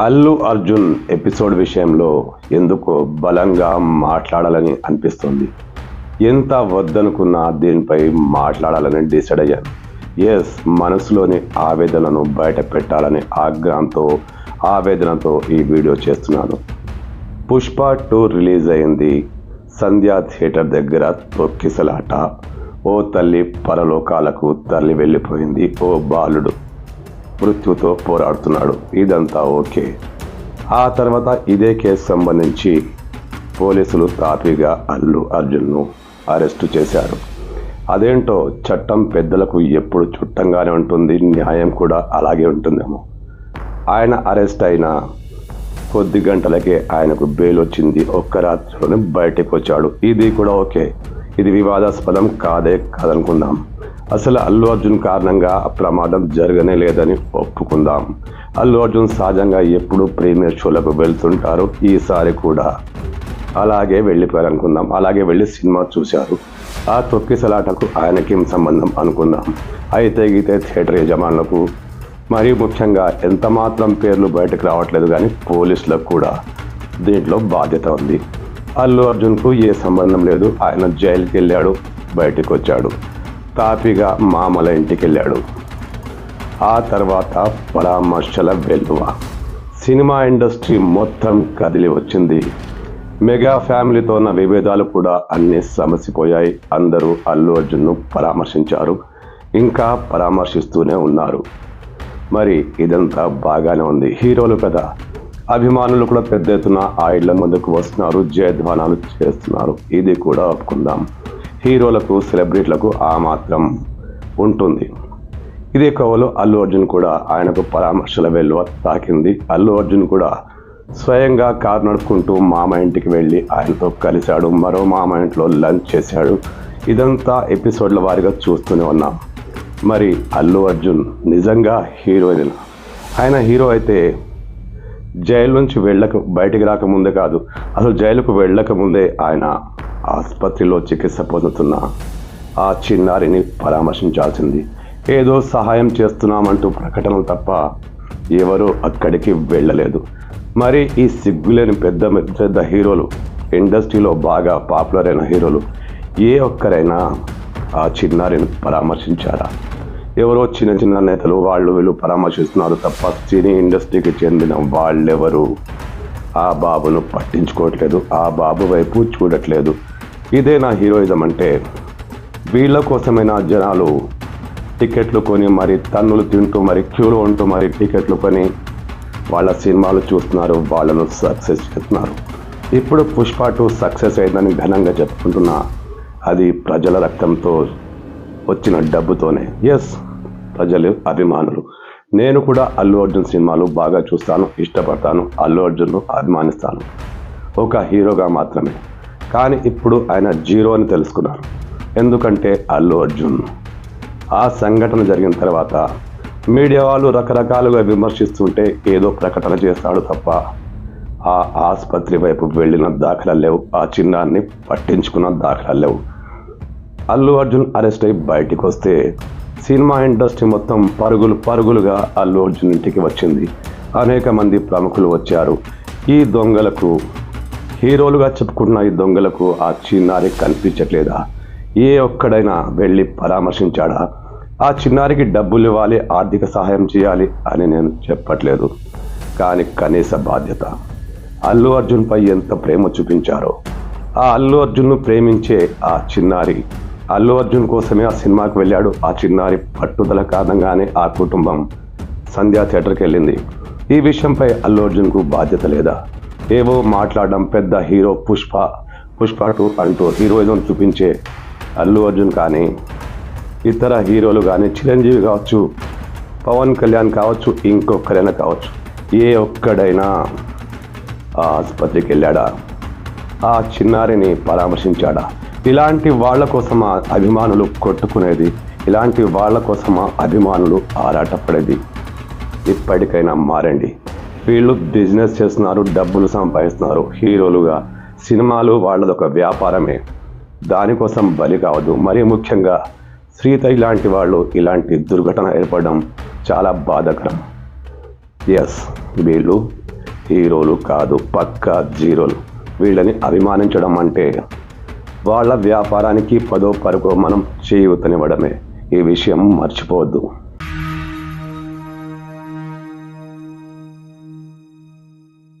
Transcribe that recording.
Allu Arjun episode విషయంలో ఎందుకో బలంగా మాట్లాడాలని అనిపిస్తుంది. ఎంత వద్దనుకున్నా దీనిపై మాట్లాడాలని డిసైడ్ అయ్యాను ఎస్ మనసులోని ఆవేదనను బయట పెట్టాలనే ఆగ్రహంతో ఆవేదనతో ఈ వీడియో చేస్తున్నాను. పుష్ప టూ రిలీజ్ అయింది. సంధ్యా థియేటర్ దగ్గర తొక్కిసలాట. ఓ తల్లి పరలోకాలకు తల్లి వెళ్ళిపోయింది. ఓ బాలుడు. మృత్యుతో పోరాడుతున్నాడు. ఇదంతా ఓకే. ఆ తర్వాత ఇదే కేసు సంబంధించి పోలీసులు తాపీగా అల్లు అర్జున్ను అరెస్టు చేశారు. అదేంటో చట్టం పెద్దలకు ఎప్పుడు చుట్టంగానే ఉంటుంది న్యాయం కూడా అలాగే ఉంటుందేమో. ఆయన అరెస్ట్ అయిన కొద్ది గంటలకే ఆయనకు బెయిల్ వచ్చింది. ఒక్క రాత్రిలోనే బయటకు వచ్చాడు. ఇది కూడా ఓకే. ఇది వివాదాస్పదం కాదే కాదనుకుందాం. అసలు అల్లు అర్జున్ కారణంగా ఆ ప్రమాదం జరగనే లేదని ఒప్పుకుందాం. అల్లు అర్జున్ సహజంగా ఎప్పుడు ప్రీమియర్ షోలకు వెళ్తుంటారు ఈసారి కూడా. అలాగే వెళ్ళిపోయారు అనుకుందాం అలాగే వెళ్ళి సినిమా చూశారు. ఆ తొక్కిసలాటకు ఆయనకేం సంబంధం అనుకుందాం. అయితే గీతే థియేటర్ యజమానులకు మరియు ముఖ్యంగా ఎంత మాత్రం పేర్లు బయటకు రావట్లేదు కానీ పోలీసులకు కూడా దీంట్లో బాధ్యత ఉంది. అల్లు అర్జున్కు ఏ సంబంధం లేదు. ఆయన జైలుకి వెళ్ళాడు బయటకు వచ్చాడు తాపిగా మామల ఇంటికి వెళ్ళాడు ఆ తర్వాత పరామర్శల వెలువ సినిమా ఇండస్ట్రీ మొత్తం కదిలి వచ్చింది. మెగా ఫ్యామిలీతో ఉన్న విభేదాలు కూడా అన్నీ సమసిపోయాయి. అందరూ అల్లు అర్జున్ను పరామర్శించారు. ఇంకా పరామర్శిస్తూనే ఉన్నారు. మరి ఇదంతా బాగానే ఉంది. హీరోలు కదా. అభిమానులు కూడా పెద్ద ఎత్తున ఆ ఇళ్ళ ముందుకు వస్తున్నారు. జయధ్వానాలు చేస్తున్నారు. ఇది కూడా ఒప్పుకుందాం. హీరోలకు సెలబ్రిటీలకు ఆ మాత్రం ఉంటుంది. ఇదే కవలో అల్లు అర్జున్ కూడా ఆయనకు పరామర్శల వెలువ తాకింది. అల్లు అర్జున్ కూడా స్వయంగా కారు నడుపుకుంటూ మామ ఇంటికి వెళ్ళి ఆయనతో కలిశాడు. మరో మామ ఇంట్లో లంచ్ చేశాడు. ఇదంతా ఎపిసోడ్ల వారిగా చూస్తూనే ఉన్నాం. మరి అల్లు అర్జున్ నిజంగా హీరోయిన్ ఆయన హీరో అయితే జైలు నుంచి వెళ్ళక బయటికి రాకముందే కాదు అసలు జైలుకు వెళ్ళక ముందే ఆయన ఆసుపత్రిలో చికిత్స పొందుతున్న ఆ చిన్నారిని పరామర్శించాల్సింది. ఏదో సహాయం చేస్తున్నామంటూ ప్రకటనలు తప్ప ఎవరూ అక్కడికి వెళ్ళలేదు. మరి ఈ సిగ్గులేని పెద్ద పెద్ద హీరోలు ఇండస్ట్రీలో బాగా పాపులర్ అయిన హీరోలు ఏ ఒక్కరైనా ఆ చిన్నారిని పరామర్శించారా? ఎవరో చిన్న చిన్న నేతలు వాళ్ళు వీళ్ళు పరామర్శిస్తున్నారు తప్ప సినీ ఇండస్ట్రీకి చెందిన వాళ్ళెవరు ఆ బాబును పట్టించుకోవట్లేదు ఆ బాబు వైపు చూడట్లేదు. ఇదే నా హీరోయిజం అంటే వీళ్ళ కోసమైనా జనాలు టికెట్లు కొని మరి తన్నులు తింటూ మరి క్యూలో ఉంటూ మరి టికెట్లు కొని వాళ్ళ సినిమాలు చూస్తున్నారు వాళ్ళను సక్సెస్ చేస్తున్నారు. ఇప్పుడు పుష్ప టూ సక్సెస్ అయిందని ఘనంగా చెప్పుకుంటున్నా అది ప్రజల రక్తంతో వచ్చిన డబ్బుతోనే. ఎస్ ప్రజలు అభిమానులు. నేను కూడా అల్లు అర్జున్ సినిమాలు బాగా చూస్తాను ఇష్టపడతాను అల్లు అర్జున్ను అభిమానిస్తాను. ఒక హీరోగా మాత్రమే. కానీ ఇప్పుడు ఆయన జీరో అని తెలుసుకున్నారు. ఎందుకంటే అల్లు అర్జున్. ఆ సంఘటన జరిగిన తర్వాత మీడియా వాళ్ళు రకరకాలుగా విమర్శిస్తుంటే ఏదో ప్రకటన చేస్తాడు తప్ప ఆ ఆసుపత్రి వైపు వెళ్ళిన దాఖలా లేవు. ఆ చిన్నాన్ని పట్టించుకున్న దాఖలా లేవు. అల్లు అర్జున్ అరెస్ట్ అయి బయటికి వస్తే సినిమా ఇండస్ట్రీ మొత్తం పరుగులు పరుగులుగా అల్లు అర్జున్ ఇంటికి వచ్చింది. అనేక మంది ప్రముఖులు వచ్చారు. ఈ దొంగలకు హీరోలుగా చెప్పుకుంటున్న ఈ దొంగలకు ఆ చిన్నారి కనిపించట్లేదా? ఏ ఒక్కడైనా వెళ్ళి పరామర్శించాడా? ఆ చిన్నారికి డబ్బులు ఇవ్వాలి ఆర్థిక సహాయం చేయాలి అని నేను చెప్పట్లేదు. కానీ కనీస బాధ్యత. అల్లు అర్జున్పై ఎంత ప్రేమ చూపించారో. ఆ అల్లు అర్జున్ను ప్రేమించే ఆ చిన్నారి. అల్లు అర్జున్ కోసమే ఆ సినిమాకి వెళ్ళాడు. ఆ చిన్నారి పట్టుదల కారణంగానే ఆ కుటుంబం సంధ్యా థియేటర్కి వెళ్ళింది. ఈ విషయంపై అల్లు అర్జున్కు బాధ్యత లేదా? ఏవో మాట్లాడడం పెద్ద హీరో పుష్ప. పుష్ప టూ అంటూ హీరోయిజం చూపించే అల్లు అర్జున్ కానీ ఇతర హీరోలు కానీ చిరంజీవి కావచ్చు పవన్ కళ్యాణ్ కావచ్చు ఇంకొకరైనా కావచ్చు ఏ ఒక్కడైనా ఆ ఆసుపత్రికి వెళ్ళాడా ఆ చిన్నారిని పరామర్శించాడా? ఇలాంటి వాళ్ళ కోసం ఆ అభిమానులు కొట్టుకునేది ఇలాంటి వాళ్ళ కోసం ఆ అభిమానులు ఆరాటపడేది ఇప్పటికైనా మారండి. వీళ్ళు బిజినెస్ చేస్తున్నారు డబ్బులు సంపాదిస్తున్నారు. హీరోలుగా. సినిమాలు వాళ్ళది ఒక వ్యాపారమే. దానికోసం బలి కావద్దు. మరీ ముఖ్యంగా శ్రీత ఇలాంటి వాళ్ళు ఇలాంటి దుర్ఘటన ఏర్పడడం చాలా బాధాకరం. ఎస్ వీళ్ళు హీరోలు కాదు పక్కా జీరోలు. వీళ్ళని అభిమానించడం అంటే వాళ్ళ వ్యాపారానికి పదో పరుకో మనం చేయూతనివ్వడమే. ఈ విషయం మర్చిపోవద్దు.